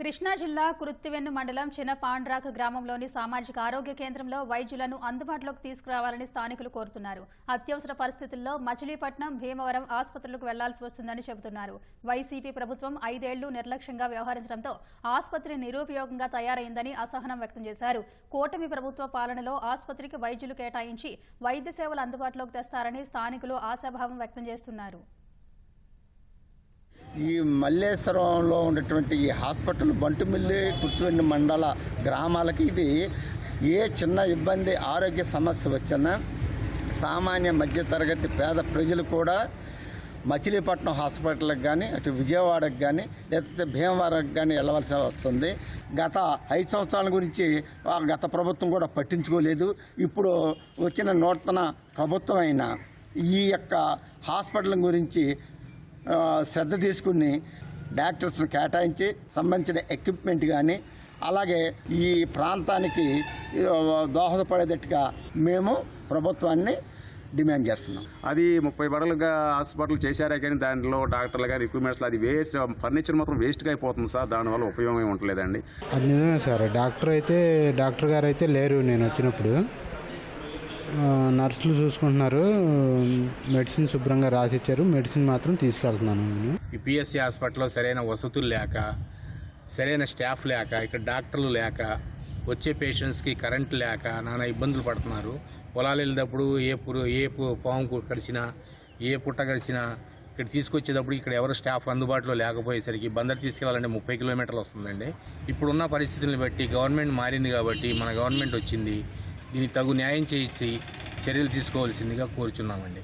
కృష్ణా జిల్లా కురుత్తివెన్ను మండలం చిన్నపాండ్రాక గ్రామంలోని సామాజిక ఆరోగ్య కేంద్రంలో వైద్యులను అందుబాటులోకి తీసుకురావాలని స్థానికులు కోరుతున్నారు. అత్యవసర పరిస్థితుల్లో మచిలీపట్నం భీమవరం ఆసుపత్రులకు వెళ్ళాల్సి వస్తుందని చెబుతున్నారు. వైసీపీ ప్రభుత్వం ఐదేళ్ళు నిర్లక్ష్యంగా వ్యవహరించడంతో ఆసుపత్రి నిరుపయోగంగా తయారైందని అసహనం వ్యక్తం చేశారు. కూటమి ప్రభుత్వ పాలనలో ఆసుపత్రికి వైద్యులు కేటాయించి వైద్య సేవలు అందుబాటులోకి తెస్తారని స్థానికులు ఆశాభావం వ్యక్తం చేస్తున్నారు. ఈ మల్లేశ్వరంలో ఉన్నటువంటి ఈ హాస్పిటల్ బంటుమిల్లి కుట్టువెండి మండల గ్రామాలకి ఇది ఏ చిన్న ఇబ్బంది ఆరోగ్య సమస్య వచ్చినా సామాన్య మధ్యతరగతి పేద ప్రజలు కూడా మచిలీపట్నం హాస్పిటల్కి కానీ అటు విజయవాడకి కానీ లేకపోతే భీమవరంకి కానీ వెళ్ళవలసి వస్తుంది. గత ఐదు సంవత్సరాల గురించి గత ప్రభుత్వం కూడా పట్టించుకోలేదు. ఇప్పుడు వచ్చిన నూతన ప్రభుత్వం అయినా ఈ యొక్క హాస్పిటల్ గురించి శ్రద్ధ తీసుకుని డాక్టర్స్ను కేటాయించి సంబంధించిన ఎక్విప్మెంట్ కానీ అలాగే ఈ ప్రాంతానికి దోహదపడేటట్టుగా మేము ప్రభుత్వాన్ని డిమాండ్ చేస్తున్నాం. అది ముప్పై బడలుగా హాస్పిటల్ చేశారే కానీ దానిలో డాక్టర్లు కానీ ఎక్విప్మెంట్స్ అది వేస్ట్ ఫర్నిచర్ మాత్రం వేస్ట్గా అయిపోతుంది సార్. దానివల్ల ఉపయోగం ఏమి ఉండలేదండి. అది నిజమే సార్. డాక్టర్ అయితే డాక్టర్ గారు అయితే లేరు నేను వచ్చినప్పుడు. నర్సులు చూసుకుంటున్నారు. మెడిసిన్ శుభ్రంగా రాసిచ్చారు. మెడిసిన్ మాత్రం తీసుకెళ్తున్నాను నేను. ఈ పిఎస్సి హాస్పిటల్లో సరైన వసతులు లేక సరైన స్టాఫ్ లేక ఇక్కడ డాక్టర్లు లేక వచ్చే పేషెంట్స్కి కరెంట్ లేక నానా ఇబ్బందులు పడుతున్నారు. పొలాలు వెళ్ళేటప్పుడు ఏ పురు ఏ పాము కరిచినా ఏ పుట్ట కరిచినా ఇక్కడ తీసుకొచ్చేటప్పుడు ఇక్కడ ఎవరు స్టాఫ్ అందుబాటులో లేకపోయేసరికి బందర్ తీసుకెళ్ళాలంటే ముప్పై కిలోమీటర్లు వస్తుందండి. ఇప్పుడున్న పరిస్థితులను బట్టి గవర్నమెంట్ మారింది కాబట్టి మన గవర్నమెంట్ వచ్చింది. దీనికి తగు న్యాయం చేయించి చర్యలు తీసుకోవాల్సిందిగా కోరుచున్నామండి.